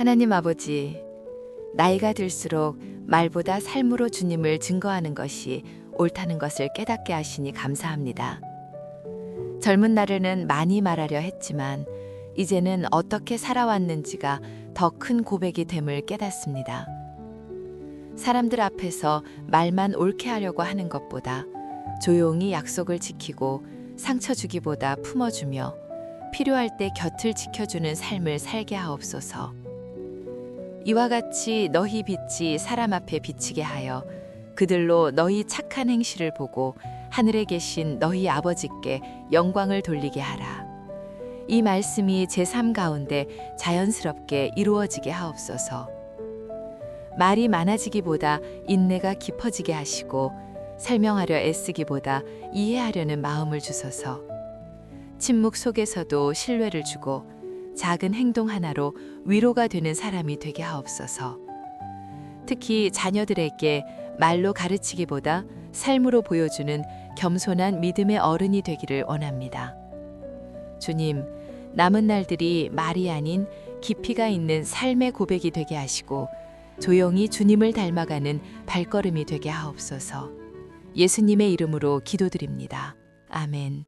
하나님 아버지, 나이가 들수록 말보다 삶으로 주님을 증거하는 것이 옳다는 것을 깨닫게 하시니 감사합니다. 젊은 날에는 많이 말하려 했지만 이제는 어떻게 살아왔는지가 더 큰 고백이 됨을 깨닫습니다. 사람들 앞에서 말만 옳게 하려고 하는 것보다 조용히 약속을 지키고 상처 주기보다 품어주며 필요할 때 곁을 지켜주는 삶을 살게 하옵소서. 이와 같이 너희 빛이 사람 앞에 비치게 하여 그들로 너희 착한 행실을 보고 하늘에 계신 너희 아버지께 영광을 돌리게 하라. 이 말씀이 제삶 가운데 자연스럽게 이루어지게 하옵소서. 말이 많아지기보다 인내가 깊어지게 하시고 설명하려 애쓰기보다 이해하려는 마음을 주소서. 침묵 속에서도 신뢰를 주고 작은 행동 하나로 위로가 되는 사람이 되게 하옵소서. 특히 자녀들에게 말로 가르치기보다 삶으로 보여주는 겸손한 믿음의 어른이 되기를 원합니다. 주님, 남은 날들이 말이 아닌 깊이가 있는 삶의 고백이 되게 하시고 조용히 주님을 닮아가는 발걸음이 되게 하옵소서. 예수님의 이름으로 기도드립니다. 아멘.